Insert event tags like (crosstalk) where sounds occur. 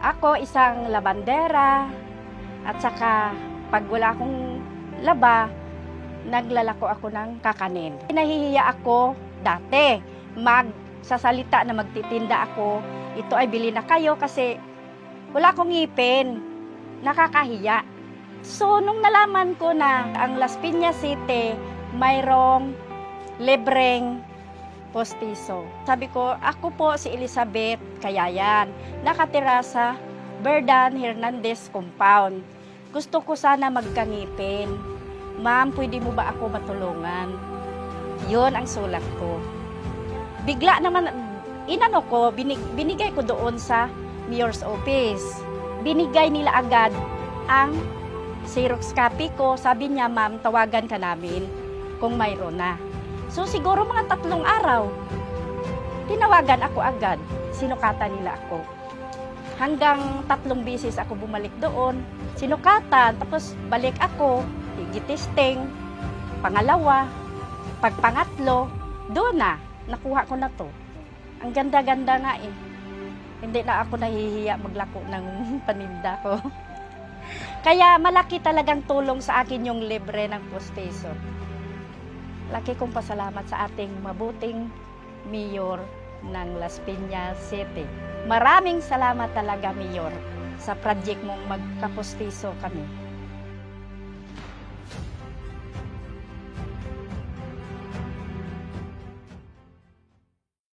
Ako isang labandera at saka pag wala akong laba, naglalako ako ng kakanin. Nahihiya ako dati magsasalita na magtitinda ako. Ito ay bili na kayo kasi wala akong ngipin. Nakakahiya. So, nung nalaman ko na ang Las Piñas City mayroong libreng postiso. Sabi ko, ako po si Elizabeth Kayayan. Nakatira sa Berdan Hernandez Compound. Gusto ko sana magkangipin. Ma'am, pwede mo ba ako matulungan? Yun ang sulat ko. Bigla naman, inano ko, binig, binigay ko doon sa mayor's office. Binigay nila agad ang Xerox copy ko. Sabi niya, ma'am, tawagan ka namin kung mayroon na. So siguro mga tatlong araw, tinawagan ako agad. Sinukatan nila ako. Hanggang tatlong bisis ako bumalik doon. Sinukatan, tapos balik ako, gitesting, pangalawa, pagpangatlo, doon na, nakuha ko na to. Ang ganda-ganda nga eh. Hindi na ako nahihiya maglako ng (laughs) paninda ko. Kaya malaki talagang tulong sa akin yung libre ng postiso. Laki kong pasalamat sa ating mabuting mayor ng Las Piñas City. Maraming salamat talaga, Mayor, sa project mong magkapostiso kami.